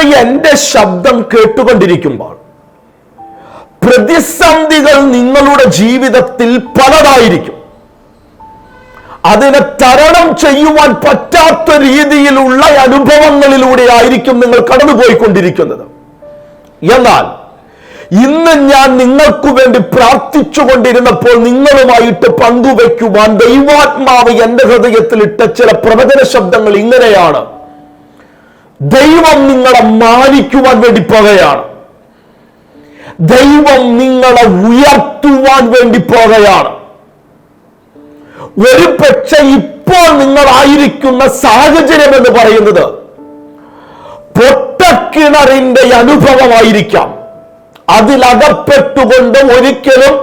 എന്റെ ശബ്ദം കേട്ടുകൊണ്ടിരിക്കുമ്പോൾ പ്രതിസന്ധികൾ നിങ്ങളുടെ ജീവിതത്തിൽ പലതായിരിക്കും. അതിനെ തരണം ചെയ്യുവാൻ പറ്റാത്ത രീതിയിലുള്ള അനുഭവങ്ങളിലൂടെ ആയിരിക്കും നിങ്ങൾ കടന്നുപോയിക്കൊണ്ടിരിക്കുന്നത്. എന്നാൽ ഇന്ന് ഞാൻ നിങ്ങൾക്ക് വേണ്ടി പ്രാർത്ഥിച്ചുകൊണ്ടിരുന്നപ്പോൾ നിങ്ങളുമായിട്ട് പങ്കുവെക്കുവാൻ ദൈവാത്മാവ് എന്റെ ഹൃദയത്തിൽ ഇട്ട ചില പ്രവചന ശബ്ദങ്ങൾ ഇങ്ങനെയാണ്. ദൈവം നിങ്ങളെ മാനിക്കുവാൻ വേണ്ടി പോകുകയാണ് ദൈവം നിങ്ങളെ ഉയർത്തുവാൻ വേണ്ടി പോകുകയാണ് ഒരു പക്ഷെ ഇപ്പോൾ നിങ്ങളായിരിക്കുന്ന സാഹചര്യം എന്ന് പറയുന്നത് പൊട്ടക്കിണറിന്റെ അനുഭവമായിരിക്കാം. അതിലകപ്പെട്ടുകൊണ്ട് ഒരിക്കലും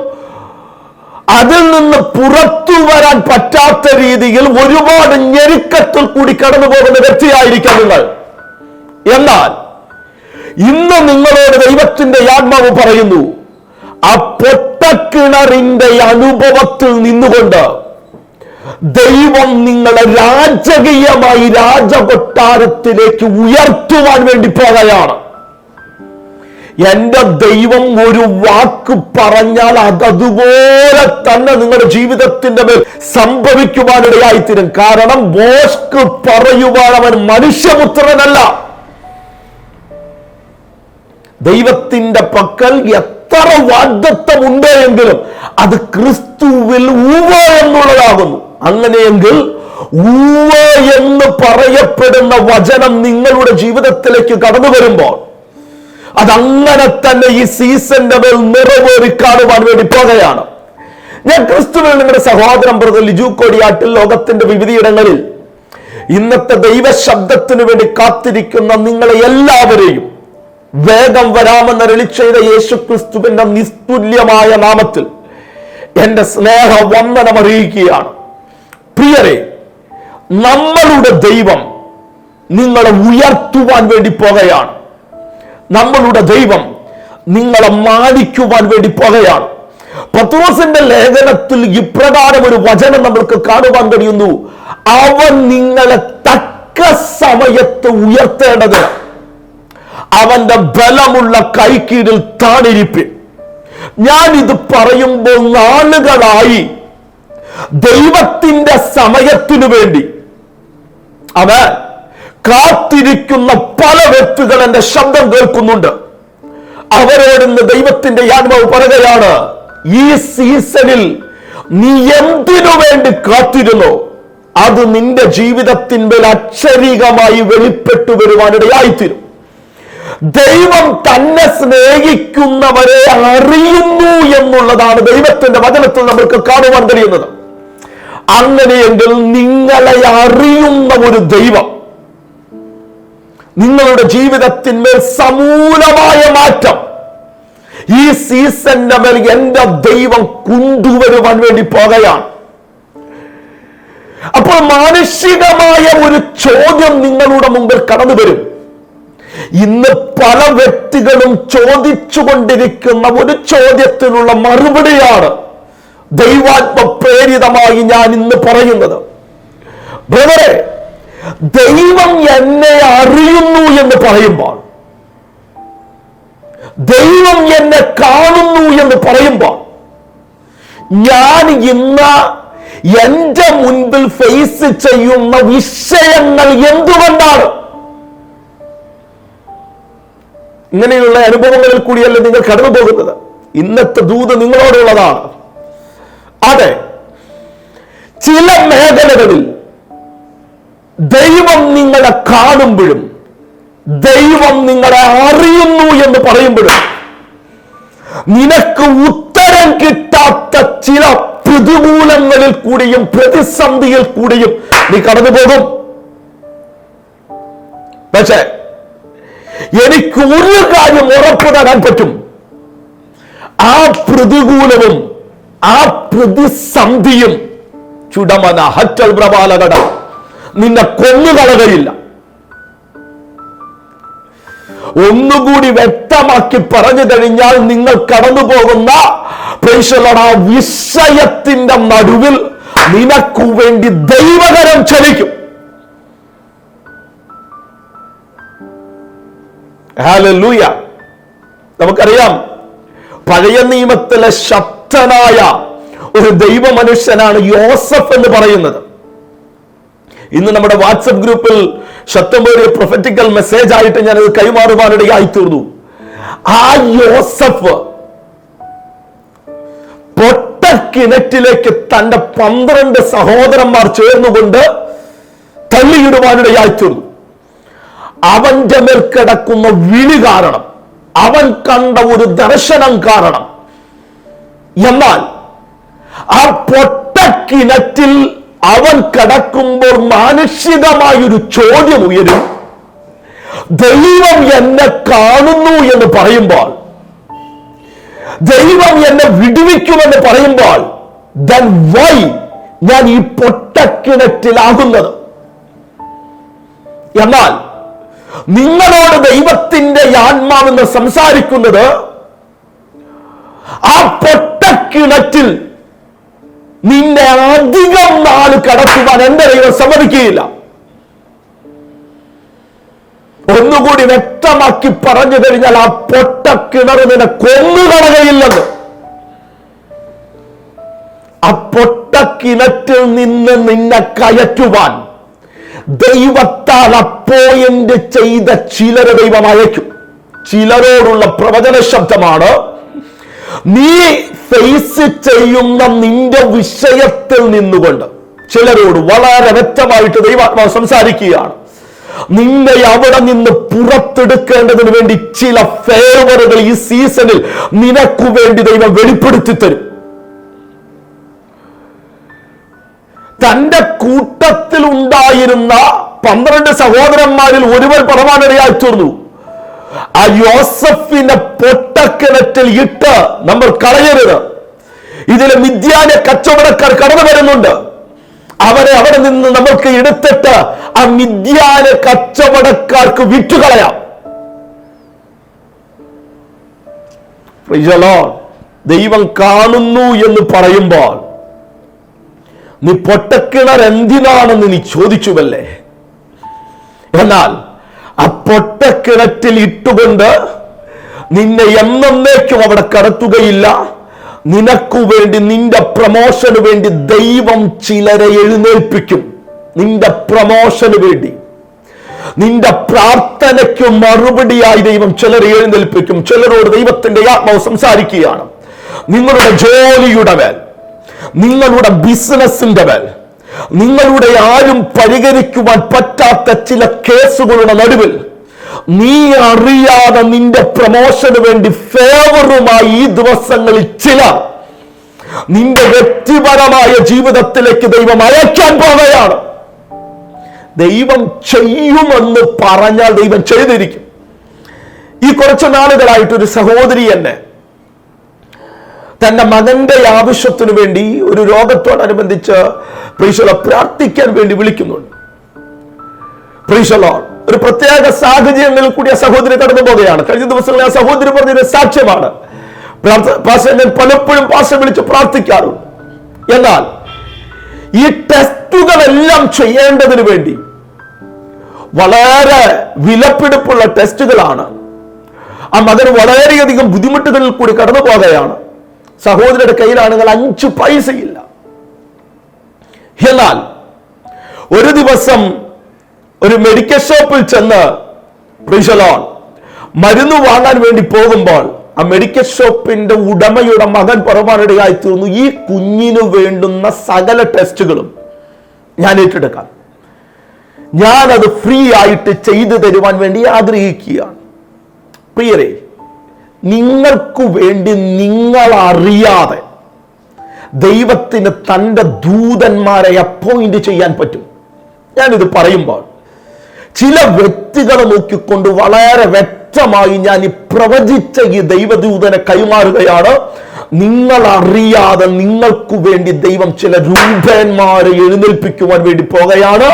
അതിൽ നിന്ന് പുറത്തു വരാൻ പറ്റാത്ത രീതിയിൽ ഒരുപാട് ഞെരുക്കത്തിൽ കൂടി കടന്നു പോകുന്ന വ്യക്തിയായിരിക്കാം നിങ്ങൾ. എന്നാൽ ഇന്ന് നിങ്ങളോട് ദൈവത്തിന്റെ ആത്മാവ് പറയുന്നു ആ പൊട്ടക്കിണറിന്റെ അനുഭവത്തിൽ നിന്നുകൊണ്ട് ദൈവം നിങ്ങളെ രാജകീയമായി രാജകൊട്ടാരത്തിലേക്ക് ഉയർത്തുവാൻ വേണ്ടി പോകുകയാണ് എന്റെ ദൈവം ഒരു വാക്ക് പറഞ്ഞാൽ അതുപോലെ തന്നെ നിങ്ങളുടെ ജീവിതത്തിന്റെ മേൽ സംഭവിക്കുവാനിടയായിത്തീരും. കാരണം ബോസ്ക് പറയുവാൻ അവൻ മനുഷ്യപുത്രനല്ല ദൈവത്തിന്റെ പക്കൽ എത്ര വാഗ്ദത്വമുണ്ട് എങ്കിലും അത് ക്രിസ്തുവിൽ ഊവ എന്നുള്ളതാകുന്നു. അങ്ങനെയെങ്കിൽ ഊവ എന്ന് പറയപ്പെടുന്ന വചനം നിങ്ങളുടെ ജീവിതത്തിലേക്ക് കടന്നു വരുമ്പോൾ അതങ്ങനെ തന്നെ ഈ സീസന്റെ മേൽ നിറവേറി കാണുവാൻ വേണ്ടി പോകുകയാണ്. ഞാൻ ക്രിസ്തുവിൽ നിങ്ങളുടെ സഹോദരൻ ബ്രദർ ലിജു കോടിയാട്ടിൽ ലോകത്തിന്റെ വിവിധയിടങ്ങളിൽ ഇന്നത്തെ ദൈവശബ്ദത്തിനു വേണ്ടി കാത്തിരിക്കുന്ന നിങ്ങളെ എല്ലാവരെയും വേഗം വരാമെന്ന് അരളി ചെയ്ത യേശു ക്രിസ്തുവിന്റെ നിസ്തുല്യമായ നാമത്തിൽ എന്റെ സ്നേഹ വന്ദനം അറിയിക്കുകയാണ്. പ്രിയരെ നമ്മളുടെ ദൈവം നിങ്ങളെ ഉയർത്തുവാൻ വേണ്ടി പോകുകയാണ് നമ്മളുടെ ദൈവം നിങ്ങളെ മാനിക്കുവാൻ വേണ്ടി പോകുകയാണ് പത്രോസിന്റെ ലേഖനത്തിൽ ഇപ്രകാരം ഒരു വചനം നമ്മൾക്ക് കാണുവാൻ കഴിയുന്നു. അവൻ നിങ്ങളെ തക്ക സമയത്ത് ഉയർത്തേണ്ടത് അവന്റെ ബലമുള്ള കൈക്കീഴിൽ താണിരിപ്പിൻ ഞാൻ ഇത് പറയുമ്പോൾ നാളുകളായി ദൈവത്തിന്റെ സമയത്തിനു വേണ്ടി അവൻ കാത്തിരിക്കുന്ന പല വ്യക്തികൾ എന്റെ ശബ്ദം കേൾക്കുന്നുണ്ട്. അവരോടുന്ന് ദൈവത്തിന്റെ ആത്മാവ് പറയുകയാണ് ഈ സീസണിൽ നീ എന്തിനു വേണ്ടി കാത്തിരുന്നോ? അത് നിന്റെ ജീവിതത്തിന്മേൽ അക്ഷരീകമായി വെളിപ്പെട്ടു വരുവാനിടയായിത്തീരും. ദൈവം തന്നെ സ്നേഹിക്കുന്നവരെ അറിയുന്നു എന്നുള്ളതാണ് ദൈവത്തിന്റെ വചനത്തിൽ നമ്മൾക്ക് കാണുവാൻ കഴിയുന്നത്. അങ്ങനെയെങ്കിൽ നിങ്ങളെ അറിയുന്ന ഒരു ദൈവം നിങ്ങളുടെ ജീവിതത്തിന്മേൽ സമൂലമായ മാറ്റം ഈ സീസന്റെ മേൽ എന്റെ ദൈവം കൊണ്ടുവരുവാൻ വേണ്ടി പോകുകയാണ്. അപ്പോൾ മാനുഷികമായ ഒരു ചോദ്യം നിങ്ങളുടെ മുമ്പിൽ കടന്നു വരും ഇന്ന് പല വ്യക്തികളും ചോദിച്ചുകൊണ്ടിരിക്കുന്ന ഒരു ചോദ്യത്തിനുള്ള മറുപടിയാണ് ദൈവാത്മ പ്രേരിതമായി ഞാൻ ഇന്ന് പറയുന്നത്. ബ്രദറെ ദൈവം എന്നെ അറിയുന്നു എന്ന് പറയുമ്പോൾ ദൈവം എന്നെ കാണുന്നു എന്ന് പറയുമ്പോൾ ഞാൻ ഇന്ന് എന്റെ മുൻപിൽ ഫേസ് ചെയ്യുന്ന വിഷയങ്ങൾ എന്തുകൊണ്ടാണ്? ഇങ്ങനെയുള്ള അനുഭവങ്ങളിൽ കൂടിയല്ല നിങ്ങൾ കടന്നു പോകുന്നത്. ഇന്നത്തെ ദൂത് നിങ്ങളോടുള്ളതാണ്. അതെ ചില മേഖലകളിൽ ദൈവം നിങ്ങളെ കാണുമ്പോഴും ദൈവം നിങ്ങളെ അറിയുന്നു എന്ന് പറയുമ്പോഴും നിനക്ക് ഉത്തരം കിട്ടാത്ത ചില പ്രതികൂലങ്ങളിൽ കൂടിയും പ്രതിസന്ധിയിൽ കൂടിയും നീ കടന്നു പോകും. പക്ഷേ എനിക്ക് ഒരു കാര്യം ഉറപ്പ് പറ്റും. ആ പ്രതികൂലവും ആ പ്രതിസന്ധിയും ചുടമന ഹറ്റൽ പ്രബാലകട നിന്നെ കൊന്നുകളകയില്ല ഒന്നുകൂടി വ്യക്തമാക്കി പറഞ്ഞു കഴിഞ്ഞാൽ നിങ്ങൾ കടന്നു പോകുന്ന വിഷയത്തിന്റെ നടുവിൽ നിനക്കു വേണ്ടി ദൈവകരം ചലിക്കും. ഹാലൂയ നമുക്കറിയാം പഴയ നിയമത്തിലെ ശക്തനായ ഒരു ദൈവ മനുഷ്യനാണ് യോസഫ് എന്ന് പറയുന്നത്. ഇന്ന് നമ്മുടെ വാട്സപ്പ് ഗ്രൂപ്പിൽ ശക്തമേറിയ പ്രൊഫറ്റിക്കൽ മെസ്സേജ് ആയിട്ട് ഞാൻ അത് കൈമാറുവാനിടയായി തീർന്നു. ആ യോസഫ് പൊട്ടക്കിണറ്റിലേക്ക് തന്റെ പന്ത്രണ്ട് സഹോദരന്മാർ ചേർന്നുകൊണ്ട് തള്ളിയിടുവാനിടയായി തീർന്നു. അവന്റെ മേൽ കിടക്കുന്ന വിളി കാരണം അവൻ കണ്ട ഒരു ദർശനം കാരണം. എന്നാൽ ആ പൊട്ടക്കിണറ്റിൽ അവൻ കിടക്കുമ്പോൾ മാനുഷികമായൊരു ചോദ്യം ഉയരും. ദൈവം എന്നെ കാണുന്നു എന്ന് പറയുമ്പോൾ ദൈവം എന്നെ വിടുവിക്കുമെന്ന് പറയുമ്പോൾ ദൻ വൈ ഞാൻ ഈ പൊട്ടക്കിണറ്റിലാകുന്നത് എന്നാൽ നിങ്ങളോട് ദൈവത്തിന്റെ ആത്മാവെന്ന് സംസാരിക്കുന്നത് ആ പൊട്ടക്കിണറ്റിൽ നിന്നെ അധികം നാൾ കടത്തുവാൻ എന്റെ ദൈവം സമ്മതിക്കുകയില്ല. ഒന്നുകൂടി വ്യക്തമാക്കി പറഞ്ഞു കഴിഞ്ഞാൽ ആ പൊട്ടക്കിണർ നിന്നെ കൊന്നുകളകയില്ലെന്ന് ആ പൊട്ടക്കിണറ്റിൽ നിന്ന് നിന്നെ കയറ്റുവാൻ ദൈവത്താൽ അപ്പോയിന്റ് ചെയ്ത ചിലരെ ദൈവം അയക്കും. ചിലരോടുള്ള പ്രവചന ശബ്ദമാണ് നീ ഫേസ് ചെയ്യുന്ന നിന്റെ വിഷയത്തിൽ നിന്നുകൊണ്ട് ചിലരോട് വളരെ വ്യക്തമായിട്ട് ദൈവാത്മാവ് സംസാരിക്കുകയാണ് നിന്നെ അവിടെ നിന്ന് പുറത്തെടുക്കേണ്ടതിന് വേണ്ടി ചില ഫേവറുകൾ ഈ സീസണിൽ നിനക്കു വേണ്ടി ദൈവം വെളിപ്പെടുത്തി തരും തന്റെ കൂട്ടത്തിൽ ഉണ്ടായിരുന്ന പന്ത്രണ്ട് സഹോദരന്മാരിൽ ഒരുവൻ പറവാനിടയായി തീർന്നു. ആ യോസഫിനെ പൊട്ടക്കിണറ്റിൽ ഇട്ട് നമ്മൾ കളയരുത്. ഇതിലെ മിഥ്യാന കച്ചവടക്കാർ കടന്നു വരുന്നുണ്ട്. അവരെ അവിടെ നിന്ന് നമ്മൾക്ക് എടുത്തിട്ട് ആ മിഥ്യാന കച്ചവടക്കാർക്ക് വിറ്റുകളയാം. ദൈവം കാണുന്നു എന്ന് പറയുമ്പോൾ നീ പൊട്ടക്കിണർ എന്തിനാണെന്ന് നീ ചോദിച്ചുവല്ലേ? എന്നാൽ ആ പൊട്ടക്കിണറ്റിൽ ഇട്ടുകൊണ്ട് നിന്നെ എന്നേക്കും അവിടെ കടത്തുകയില്ല. നിനക്കു വേണ്ടി നിന്റെ പ്രമോഷന് വേണ്ടി ദൈവം ചിലരെ എഴുന്നേൽപ്പിക്കും. നിന്റെ പ്രമോഷന് വേണ്ടി. നിന്റെ പ്രാർത്ഥനയ്ക്ക് മറുപടിയായി ദൈവം ചിലരെ എഴുന്നേൽപ്പിക്കും. ചിലരോട് ദൈവത്തിന്റെ ആത്മാവ് സംസാരിക്കുകയാണ്. നിങ്ങളുടെ ജോലിയുടെ മേൽ. നിങ്ങളുടെ ബിസിനസിന്റെ മേൽ നിങ്ങളുടെ ആരും പരിഹരിക്കുവാൻ പറ്റാത്ത ചില കേസുകളുടെ നടുവിൽ നീ അറിയാതെ നിന്റെ പ്രമോഷന് വേണ്ടി ഫേവറുമായി ഈ ദിവസങ്ങളിൽ ചില നിന്റെ വ്യക്തിപരമായ ജീവിതത്തിലേക്ക് ദൈവം അയക്കാൻ പോവുകയാണ്. ദൈവം ചെയ്യുമെന്ന് പറഞ്ഞാൽ ദൈവം ചെയ്തിരിക്കും. ഈ കുറച്ച് നാളുകളായിട്ട് ഒരു സഹോദരി എന്നെ തന്റെ മകന്റെ ആവശ്യത്തിനു വേണ്ടി ഒരു രോഗത്തോടനുബന്ധിച്ച് പ്രീശല പ്രാർത്ഥിക്കാൻ വേണ്ടി വിളിക്കുന്നുണ്ട്. പ്രീശലോ ഒരു പ്രത്യേക സാഹചര്യങ്ങളിൽ കൂടി ആ സഹോദരി കടന്നു പോകുകയാണ് കഴിഞ്ഞ ദിവസങ്ങളിൽ ആ സഹോദരി പറഞ്ഞൊരു സാക്ഷ്യമാണ്. ഞാൻ പലപ്പോഴും പാസ വിളിച്ച് പ്രാർത്ഥിക്കാറുണ്ട്. എന്നാൽ ഈ ടെസ്റ്റുകളെല്ലാം ചെയ്യേണ്ടതിന് വേണ്ടി വളരെ വിലപ്പെടുപ്പുള്ള ടെസ്റ്റുകളാണ്. ആ മകൻ വളരെയധികം ബുദ്ധിമുട്ടുകളിൽ കൂടി കടന്നു പോകുകയാണ് സഹോദരിയുടെ കയ്യിലാണെങ്കിൽ അഞ്ച് പൈസയില്ല. എന്നാൽ ഒരു ദിവസം ഒരു മെഡിക്കൽ ഷോപ്പിൽ ചെന്ന് പ്രിഷലോൺ മരുന്ന് വാങ്ങാൻ വേണ്ടി പോകുമ്പോൾ ആ മെഡിക്കൽ ഷോപ്പിന്റെ ഉടമയുടെ മകൻ പുറമാനിടയായി തീർന്നു. ഈ കുഞ്ഞിന് വേണ്ടുന്ന സകല ടെസ്റ്റുകളും ഞാൻ ഏറ്റെടുക്കാം. ഞാനത് ഫ്രീ ആയിട്ട് ചെയ്തു തരുവാൻ വേണ്ടി ആഗ്രഹിക്കുകയാണ്. പ്രിയരെ നിങ്ങൾക്ക് വേണ്ടി നിങ്ങൾ അറിയാതെ ദൈവത്തിന് തന്റെ ദൂതന്മാരെ അപ്പോയിന്റ് ചെയ്യാൻ പറ്റും. ഞാനിത് പറയുമ്പോൾ ചില വ്യക്തികളെ നോക്കിക്കൊണ്ട് വളരെ വ്യക്തമായി ഞാൻ ഈ പ്രവചിച്ച ഈ ദൈവദൂതനെ കൈമാറുകയാണ്. നിങ്ങൾ അറിയാതെ നിങ്ങൾക്കു വേണ്ടി ദൈവം ചില രൂപന്മാരെ എഴുന്നേൽപ്പിക്കുവാൻ വേണ്ടി പോകുകയാണ്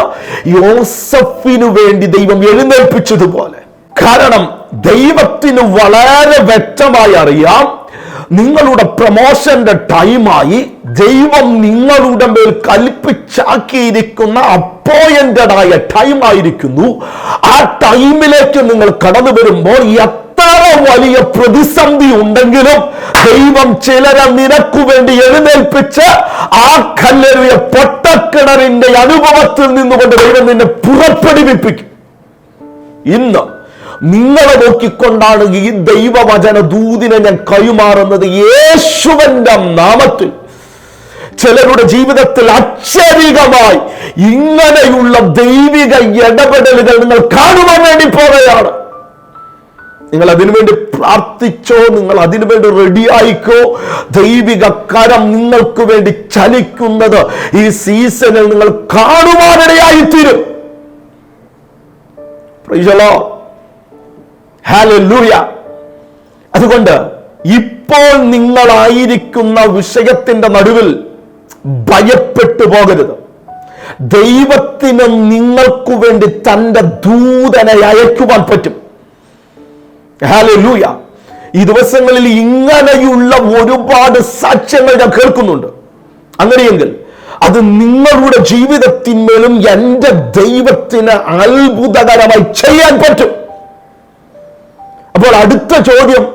യോസഫിനു വേണ്ടി ദൈവം എഴുന്നേൽപ്പിച്ചതുപോലെ കാരണം ദൈവത്തിന് വളരെ വ്യക്തമായി അറിയാം നിങ്ങളുടെ പ്രൊമോഷന്റെ ടൈമായി ദൈവം നിങ്ങളുടെ മേൽ കൽപ്പിച്ചാക്കിയിരിക്കുന്ന അപ്പോയിന്റഡ് ആയ ടൈം ആയിരിക്കുന്നു. ആ ടൈമിലേക്ക് നിങ്ങൾ കടന്നു വരുമ്പോൾ എത്ര വലിയ പ്രതിസന്ധി ഉണ്ടെങ്കിലും ദൈവം ചിലരെ നിനക്കു വേണ്ടി എഴുന്നേൽപ്പിച്ച് ആ കല്ലെറിയ പൊട്ടക്കിണറിന്റെ അനുഭവത്തിൽ നിന്നുകൊണ്ട് ദൈവം നിന്നെ പുറപ്പെടുവിപ്പിക്കും. ഇന്ന് നിങ്ങളെ നോക്കിക്കൊണ്ടാണ് ഈ ദൈവവചന ദൂതിനെ ഞാൻ കൈമാറുന്നത് യേശുവന്റെ നാമത്തിൽ. ചിലരുടെ ജീവിതത്തിൽ അക്ഷരികമായി ഇങ്ങനെയുള്ള ദൈവിക ഇടപെടലുകൾ നിങ്ങൾ കാണുവാൻ വേണ്ടി പോവുകയാണ്. നിങ്ങൾ അതിനുവേണ്ടി പ്രാർത്ഥിച്ചോ നിങ്ങൾ അതിനുവേണ്ടി റെഡിയായിക്കോ ദൈവിക കരം നിങ്ങൾക്ക് വേണ്ടി ചലിക്കുന്നത് ഈ സീസണിൽ നിങ്ങൾ കാണുവാനിടയായിത്തീരും. ഹാലൂയ അതുകൊണ്ട് ഇപ്പോൾ നിങ്ങളായിരിക്കുന്ന വിഷയത്തിന്റെ നടുവിൽ ഭയപ്പെട്ടു പോകരുത്. ദൈവത്തിന് നിങ്ങൾക്ക് വേണ്ടി തന്റെ ദൂതനെ അയക്കുവാൻ പറ്റും. ഹാലൂയ ഈ ദിവസങ്ങളിൽ ഇങ്ങനെയുള്ള ഒരുപാട് സാക്ഷ്യങ്ങൾ ഞാൻ കേൾക്കുന്നുണ്ട്. അങ്ങനെയെങ്കിൽ അത് നിങ്ങളുടെ ജീവിതത്തിന്മേലും എന്റെ ദൈവത്തിന് അത്ഭുതകരമായി ചെയ്യാൻ പറ്റും. അപ്പോൾ അടുത്ത ചോദ്യം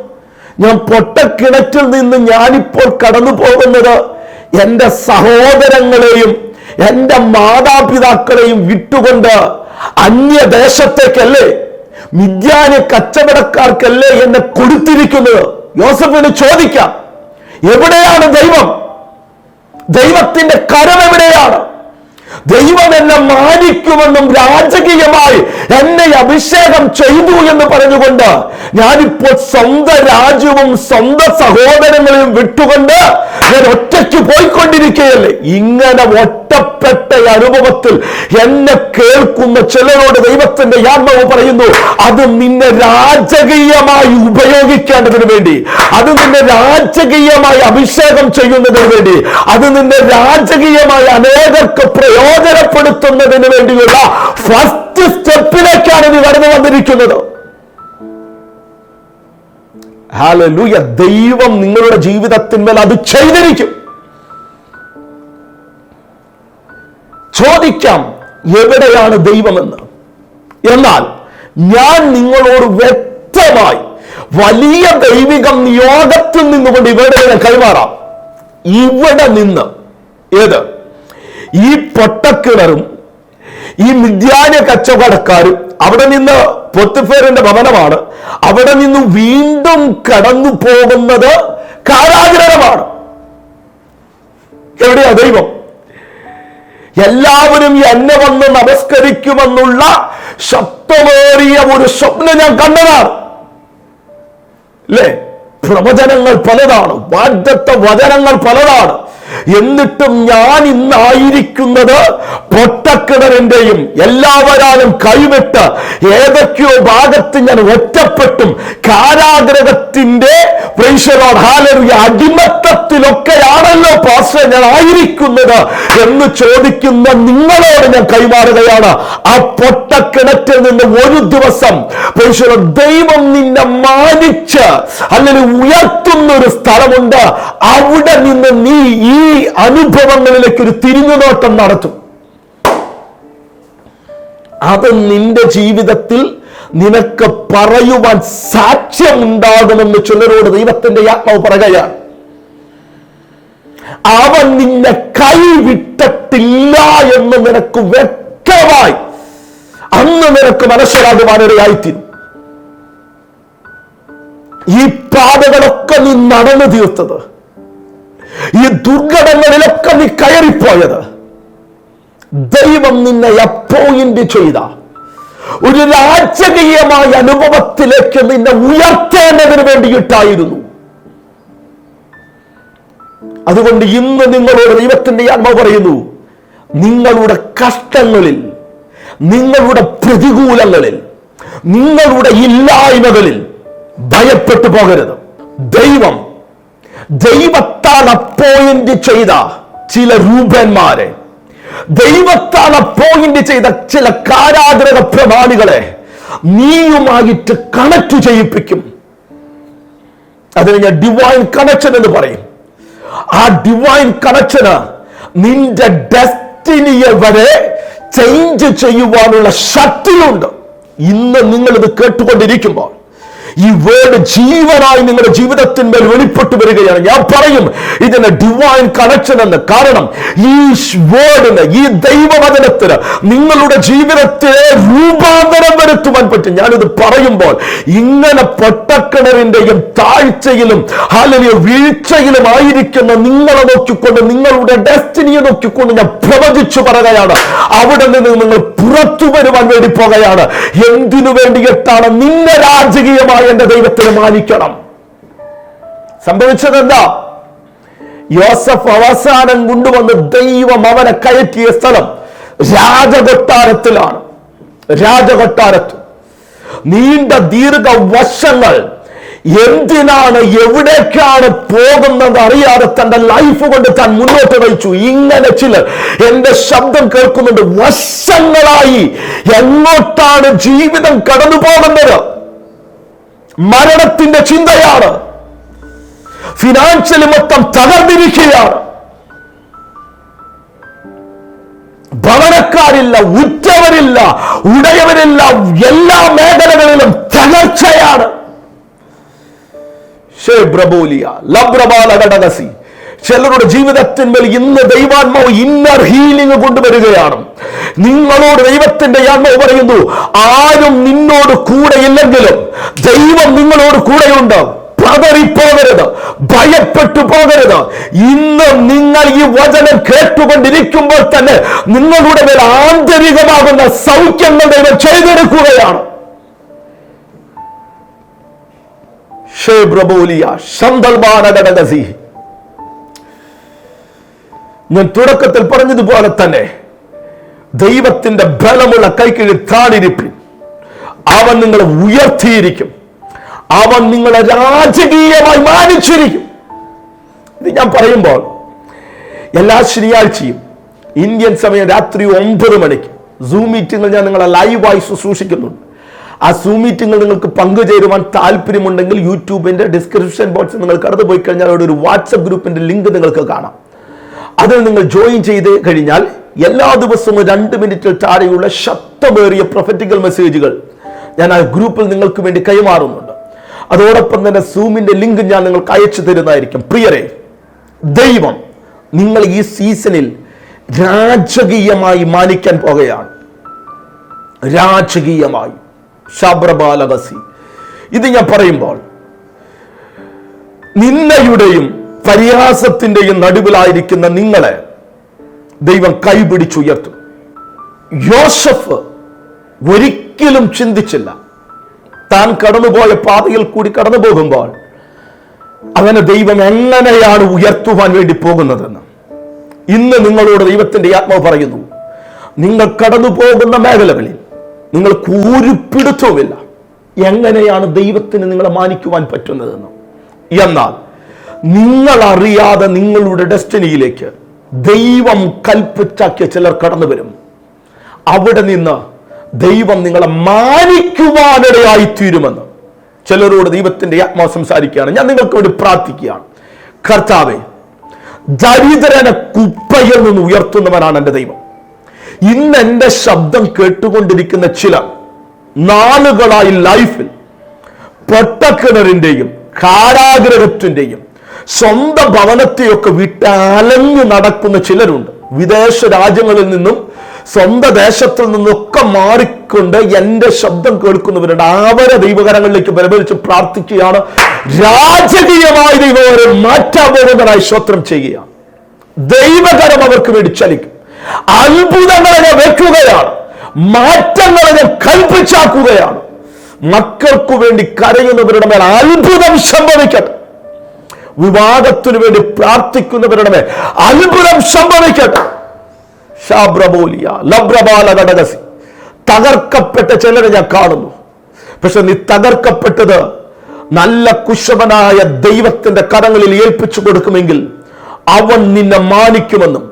ഞാൻ പൊട്ടക്കിണറ്റിൽ നിന്ന് ഞാനിപ്പോൾ കടന്നു പോകുന്നത് എന്റെ സഹോദരങ്ങളെയും എന്റെ മാതാപിതാക്കളെയും വിട്ടുകൊണ്ട് അന്യദേശത്തേക്കല്ലേ? മിഥ്യാന കച്ചവടക്കാർക്കല്ലേ എന്നെ കൊടുത്തിരിക്കുന്നത്? യോസഫിന് ചോദിക്കാം. എവിടെയാണ് ദൈവം? ദൈവത്തിന്റെ കരം എവിടെയാണ് ദൈവം എന്നെ മാനിക്കുമെന്നും രാജകീയമായി എന്നെ അഭിഷേകം ചെയ്തു എന്ന് പറഞ്ഞുകൊണ്ട് ഞാനിപ്പോൾ സ്വന്തം രാജ്യവും സ്വന്തം സഹോദരങ്ങളെയും വിട്ടുകൊണ്ട് ഞാൻ ഒറ്റയ്ക്ക് പോയിക്കൊണ്ടിരിക്കുകയല്ലേ? ഇങ്ങനെ ഒറ്റപ്പെട്ട അനുഭവത്തിൽ എന്നെ കേൾക്കുന്ന ചിലരോട് ദൈവത്തിന്റെ ആത്മാവ് പറയുന്നു അത് നിന്നെ രാജകീയമായി ഉപയോഗിക്കേണ്ടതിന് വേണ്ടി അത് നിന്നെ രാജകീയമായി അഭിഷേകം ചെയ്യുന്നതിന് വേണ്ടി അത് നിന്നെ രാജകീയമായി അനേകർക്ക് പ്രയോജനപ്പെടുത്തുന്നതിന് വേണ്ടിയുള്ള ഫസ്റ്റ് സ്റ്റെപ്പിലേക്കാണ് നീ കടന്നു വന്നിരിക്കുന്നത്. ദൈവം നിങ്ങളുടെ ജീവിതത്തിന്മേൽ അത് ചെയ്തിരിക്കും. ചോദിക്കാം എവിടെയാണ് ദൈവമെന്ന്? എന്നാൽ ഞാൻ നിങ്ങളോട് വ്യക്തമായി വലിയ ദൈവികം നിയോഗത്തിൽ നിന്നുകൊണ്ട് ഇവിടെ കൈമാറാം. ഇവിടെ നിന്ന് ഏത്? ഈ പൊട്ടക്കിണറും ഈ മിഥ്യാന കച്ചവടക്കാരും അവിടെ നിന്ന് പൊത്തുഫേറിന്റെ ഭവനമാണ്. അവിടെ നിന്ന് വീണ്ടും കടന്നു പോകുന്നത് കാരാഗ്രഹമാണ്. എവിടെയാ ദൈവം? എല്ലാവരും എന്നെ വന്ന് നമസ്കരിക്കുമെന്നുള്ള ശക്തമേറിയ ഒരു സ്വപ്നം ഞാൻ കണ്ടതാണ്. അല്ലേ പ്രവചനങ്ങൾ പലതാണ് വാഗ്ദത്ത വചനങ്ങൾ പലതാണ്. എന്നിട്ടും ഞാൻ ഇന്നായിരിക്കുന്നത് പൊട്ടക്കിണറിന്റെയും എല്ലാവരാലും കൈവിട്ട് ഏതൊക്കെയോ ഭാഗത്ത് ഞാൻ ഒറ്റപ്പെട്ടും കാരാഗ്രഹത്തിന്റെ അടിമത്തത്തിലൊക്കെയാണല്ലോ പാസ്റ്റർ ഞാൻ ആയിരിക്കുന്നത് എന്ന് ചോദിക്കുന്ന നിങ്ങളോട് ഞാൻ കൈമാറുകയാണ്. ആ പൊട്ടക്കിണറ്റിൽ നിന്ന് ഒരു ദിവസം പ്രൈശലോ ദൈവം നിന്നെ മാനിച്ച് അല്ലെങ്കിൽ ഉയർത്തുന്ന ഒരു സ്ഥലമുണ്ട്. അവിടെ നിന്ന് നീ ഈ അനുഭവങ്ങളിലേക്ക് ഒരു തിരിഞ്ഞുനോട്ടം നടത്തും. അത് നിന്റെ ജീവിതത്തിൽ നിനക്ക് പറയുവാൻ സാക്ഷ്യം ഉണ്ടാകുമെന്ന് ചിലരോട് ദൈവത്തിന്റെ ആത്മാവ് പറയുകയാണ്. അവൻ നിന്നെ കൈവിട്ടിട്ടില്ല എന്ന് നിനക്ക് വ്യക്തമായി അന്ന് നിനക്ക് മനസ്സിലാകുവാനിടയായിത്തീരും. ഈ പാതകളൊക്കെ നീ നടന്നു തീർത്തത്. ഈ ദുർഘടങ്ങളിലൊക്കെ നീ കയറിപ്പോയത്. ദൈവം നിന്നെ അപ്പോയിന്റ് ചെയ്ത. ഒരു രാജകീയമായ അനുഭവത്തിലേക്ക് നിന്നെ ഉയർത്തേണ്ടതിന് വേണ്ടിയിട്ടായിരുന്നു. അതുകൊണ്ട് ഇന്ന് നിങ്ങളോട് ദൈവത്തിന്റെ ആത്മ പറയുന്നു നിങ്ങളുടെ കഷ്ടങ്ങളിൽ നിങ്ങളുടെ പ്രതികൂലങ്ങളിൽ നിങ്ങളുടെ ഇല്ലായ്മകളിൽ ഭയപ്പെട്ടു പോകരുത്. ദൈവം ദൈവത്താൽ അപ്പോയിന്റ് ചെയ്ത ചില രൂപന്മാരെ ദൈവത്താൽ അപ്പോയിന്റ് ചെയ്ത ചില കാരാഗ്രഹ പ്രമാണികളെ നീയുമായിട്ട് കണക്ട് ചെയ്യിപ്പിക്കും. അതിന് ഞാൻ ഡിവൈൻ കണക്ഷൻ എന്ന് പറയും. ആ ഡിവൈൻ കണക്ഷന് നിന്റെ ഡെസ്റ്റിനിയെ വരെ ചേഞ്ച് ചെയ്യുവാനുള്ള ശക്തിയുണ്ട്. ഇന്ന് നിങ്ങൾ ഇത് കേട്ടുകൊണ്ടിരിക്കുമ്പോൾ ഈ വേർഡ് ജീവനായി നിങ്ങളുടെ ജീവിതത്തിന്മേൽ വെളിപ്പെട്ടു വരികയാണ്. ഞാൻ പറയും ഇതിന് ഡിവൈൻ കണക്ഷൻ എന്ന്. കാരണം ഈ വേർഡിന് ഈ ദൈവവചനത്തിന് നിങ്ങളുടെ ജീവിതത്തെ രൂപാന്തരം വരുത്തുവാൻ പറ്റും. ഞാനിത് പറയുമ്പോൾ ഇങ്ങനെ പൊട്ടക്കിണറിന്റെയും താഴ്ചയിലും അല്ലെങ്കിൽ വീഴ്ചയിലും ആയിരിക്കുന്ന നിങ്ങളെ നോക്കിക്കൊണ്ട് നിങ്ങളുടെ ഡെസ്റ്റിനിയെ നോക്കിക്കൊണ്ട് ഞാൻ പ്രവചിച്ചു പറയുകയാണ്. അവിടെ നിന്ന് നിങ്ങൾ പുറത്തു വരുവാൻ വേണ്ടി പോകുകയാണ്. എന്തിനു വേണ്ടിയിട്ടാണ് നിന്റെ രാജകീയമായ എന്റെ ദൈവത്തിന് മാനിക്കണം. സംഭവിച്ചത് എന്താ യോസഫ് അവസാനം കൊണ്ടുവന്ന് ദൈവം അവനെ കയറ്റിയ സ്ഥലം രാജകൊട്ടാരത്തിലാണ്. രാജകൊട്ടാരത്ത്. നീണ്ട ദീർഘ വർഷങ്ങൾ എന്തിനാണ് എവിടേക്കാണ് പോകുന്നത് അറിയാതെ തന്റെ ലൈഫ് കൊണ്ട് താൻ മുന്നോട്ട് നയിച്ചു. ഇങ്ങനെ ചിലർ എന്റെ ശബ്ദം കേൾക്കുന്നുണ്ട്. വർഷങ്ങളായി എങ്ങോട്ടാണ് ജീവിതം കടന്നു പോകുന്നത് മരണത്തിന്റെ ചിന്തയാണ്. ഫിനാൻഷ്യൽ മൊത്തം തകർന്നിരിക്കുകയാണ്. ഭവനക്കാരില്ല ഉറ്റവരില്ല ഉടയവരില്ല എല്ലാ മേഖലകളിലും തകർച്ചയാണ്. ചിലരുടെ ജീവിതത്തിന്മേൽ ഇന്ന് ദൈവാത്മാവ് ഇന്നർ ഹീലിംഗ് കൊണ്ടുവരികയാണ്. നിങ്ങളോട് ദൈവത്തിന്റെ ആത്മാവ് പറയുന്നു ആരും നിന്നോട് കൂടെ ഇല്ലെങ്കിലും ദൈവം നിങ്ങളോട് കൂടെയുണ്ട്. പതറിപ്പോകരുത് ഭയപ്പെട്ടു പോകരുത്. ഇന്ന് നിങ്ങൾ ഈ വചനം കേട്ടുകൊണ്ടിരിക്കുമ്പോൾ തന്നെ നിങ്ങളുടെ മേൽ ആന്തരികമാകുന്ന സൗഖ്യങ്ങൾ ദൈവം ചെയ്തെടുക്കുകയാണ്. ഞാൻ തുടക്കത്തിൽ പറഞ്ഞതുപോലെ തന്നെ ദൈവത്തിന്റെ ബലമുള്ള കൈക്കീഴിൽ താണിരിപ്പിൻ അവൻ നിങ്ങളെ ഉയർത്തിയിരിക്കും. അവൻ നിങ്ങളെ രാജകീയമായി മാനിച്ചിരിക്കും. ഇത് ഞാൻ പറയുമ്പോൾ എല്ലാ ശനിയാഴ്ചയും ഇന്ത്യൻ സമയം രാത്രി ഒമ്പത് മണിക്ക് സൂം മീറ്റിങ്ങൾ ഞാൻ നിങ്ങളെ ലൈവായി ശുശ്രൂഷിക്കുന്നുണ്ട്. ആ സൂം മീറ്റിങ്ങൾ നിങ്ങൾക്ക് പങ്കുചേരുവാൻ താല്പര്യമുണ്ടെങ്കിൽ യൂട്യൂബിന്റെ ഡിസ്ക്രിപ്ഷൻ ബോക്സിൽ നിങ്ങൾ കടന്നു പോയി കഴിഞ്ഞാൽ അവിടെ ഒരു വാട്സപ്പ് ഗ്രൂപ്പിന്റെ ലിങ്ക് നിങ്ങൾക്ക് കാണാം. അതിൽ നിങ്ങൾ ജോയിൻ ചെയ്ത് കഴിഞ്ഞാൽ എല്ലാ ദിവസവും രണ്ട് മിനിറ്റിൽ താഴെയുള്ള ശക്തമേറിയ പ്രൊഫറ്റിക്കൽ മെസ്സേജുകൾ ഞാൻ ആ ഗ്രൂപ്പിൽ നിങ്ങൾക്ക് വേണ്ടി കൈമാറുന്നുണ്ട്. അതോടൊപ്പം തന്നെ സൂമിന്റെ ലിങ്ക് ഞാൻ നിങ്ങൾക്ക് അയച്ചു തരുന്നതായിരിക്കും. പ്രിയരെ ദൈവം നിങ്ങൾ ഈ സീസണിൽ രാജകീയമായി മാനിക്കാൻ പോകുകയാണ് രാജകീയമായി. ശബ്രബാലകസി ഇത് ഞാൻ പറയുമ്പോൾ നിന്നയുടെയും പരിഹാസത്തിന്റെയും നടുവിലായിരിക്കുന്ന നിങ്ങളെ ദൈവം കൈപിടിച്ചുയർത്തും. യോസഫ് ഒരിക്കലും ചിന്തിച്ചില്ല. താൻ കടന്നുപോയ പാതയിൽ കൂടി കടന്നു പോകുമ്പോൾ അവനെ ദൈവം എങ്ങനെയാണ് ഉയർത്തുവാൻ വേണ്ടി പോകുന്നതെന്ന്. ഇന്ന് നിങ്ങളോട് ദൈവത്തിന്റെ ആത്മാവ് പറയുന്നു നിങ്ങൾ കടന്നു പോകുന്ന മേഖലകളിൽ നിങ്ങൾ ഒരു എങ്ങനെയാണ് ദൈവത്തിന് നിങ്ങളെ മാനിക്കുവാൻ പറ്റുന്നതെന്ന്? എന്നാൽ നിങ്ങൾ അറിയാതെ നിങ്ങളുടെ ഡെസ്റ്റിനിയിലേക്ക് ദൈവം കൽപ്പിച്ചാക്കിയ ചിലർ കടന്നു വരും. അവിടെ നിന്ന് ദൈവം നിങ്ങളെ മാനിക്കുവാനിടയായി തീരുമെന്ന് ചിലരോട് ദൈവത്തിന്റെ ആത്മാവ് സംസാരിക്കുകയാണ്. ഞാൻ നിങ്ങൾക്ക് വേണ്ടി പ്രാർത്ഥിക്കുകയാണ്. കർത്താവെ ദരിദ്രനെ കുപ്പയിൽ നിന്ന് ഉയർത്തുന്നവനാണ് എന്റെ ദൈവം. ഇന്ന് എന്റെ ശബ്ദം കേട്ടുകൊണ്ടിരിക്കുന്ന ചില നാളുകളായി ലൈഫിൽ പൊട്ടക്കിണറിന്റെയും കാരാഗ്രഹത്തിന്റെയും സ്വന്തം ഭവനത്തെയൊക്കെ വിട്ട് അലഞ്ഞു നടക്കുന്ന ചിലരുണ്ട്. വിദേശ രാജ്യങ്ങളിൽ നിന്നും സ്വന്തം ദേശത്തിൽ നിന്നൊക്കെ മാറിക്കൊണ്ട് എന്റെ ശബ്ദം കേൾക്കുന്നവരുണ്ട്. അവരെ ദൈവകരങ്ങളിലേക്ക് പരിപാലിച്ച് പ്രാർത്ഥിക്കുകയാണ്. രാജകീയമായി ദൈവം മാറ്റാൻ പോകുന്നതായി സ്വത്രം ചെയ്യുകയാണ്. ദൈവകരം അവർക്ക് വേണ്ടി ചലിക്കും. അത്ഭുതങ്ങളെ വെക്കുകയാണ്. മാറ്റങ്ങളെ കൽപ്പിച്ചാക്കുകയാണ്. മക്കൾക്കു വേണ്ടി കരയുന്നവരുടെ മേൽ അത്ഭുതം സംഭവിക്കട്ടെ. വിവാദത്തിനു വേണ്ടി പ്രാർത്ഥിക്കുന്നവരുടെ മേൽ അത്ഭുതം സംഭവിക്കട്ടെ. ലബ്രബാല തകർക്കപ്പെട്ട ചിലരെ ഞാൻ കാണുന്നു. പക്ഷെ നീ തകർക്കപ്പെട്ടത് നല്ല കുശവനായ ദൈവത്തിന്റെ കടങ്ങളിൽ ഏൽപ്പിച്ചു കൊടുക്കുമെങ്കിൽ അവൻ നിന്നെ മാനിക്കുമെന്നും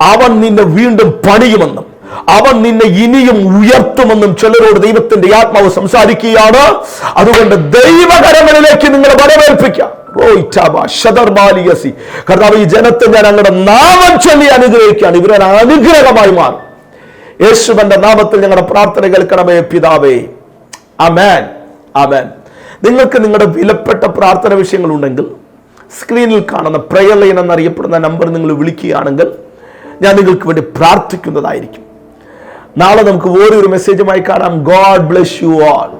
അവൻ നിന്നെ വീണ്ടും പണിയുമെന്നും അവൻ നിന്നെ ഇനിയും ഉയർത്തുമെന്നും ചിലരോട് ദൈവത്തിന്റെ ആത്മാവ് സംസാരിക്കുകയാണ്. അതുകൊണ്ട് ദൈവകരങ്ങളിലേക്ക് നിങ്ങളെ വരവേൽപ്പിക്കാം. കർത്താവ് ഈ ജനത്തെ ഞാൻ അങ്ങയുടെ നാമം ചൊല്ലി അനുഗ്രഹിക്കുകയാണ്. ഇവരൊരു അനുഗ്രഹമായി മാറും. യേശുവന്റെ നാമത്തിൽ ഞങ്ങളുടെ പ്രാർത്ഥന കേൾക്കണമേ പിതാവേ. അമേൻ അമേൻ നിങ്ങൾക്ക് നിങ്ങളുടെ വിലപ്പെട്ട പ്രാർത്ഥന വിഷയങ്ങളുണ്ടെങ്കിൽ സ്ക്രീനിൽ കാണുന്ന പ്രയർ ലൈൻ എന്നറിയപ്പെടുന്ന നമ്പർ നിങ്ങൾ വിളിക്കുകയാണെങ്കിൽ ഞാൻ നിങ്ങൾക്ക് വേണ്ടി പ്രാർത്ഥിക്കുന്നതായിരിക്കും. നാളെ നമുക്ക് ഓരോരു മെസ്സേജുമായി കാണാം. God bless you all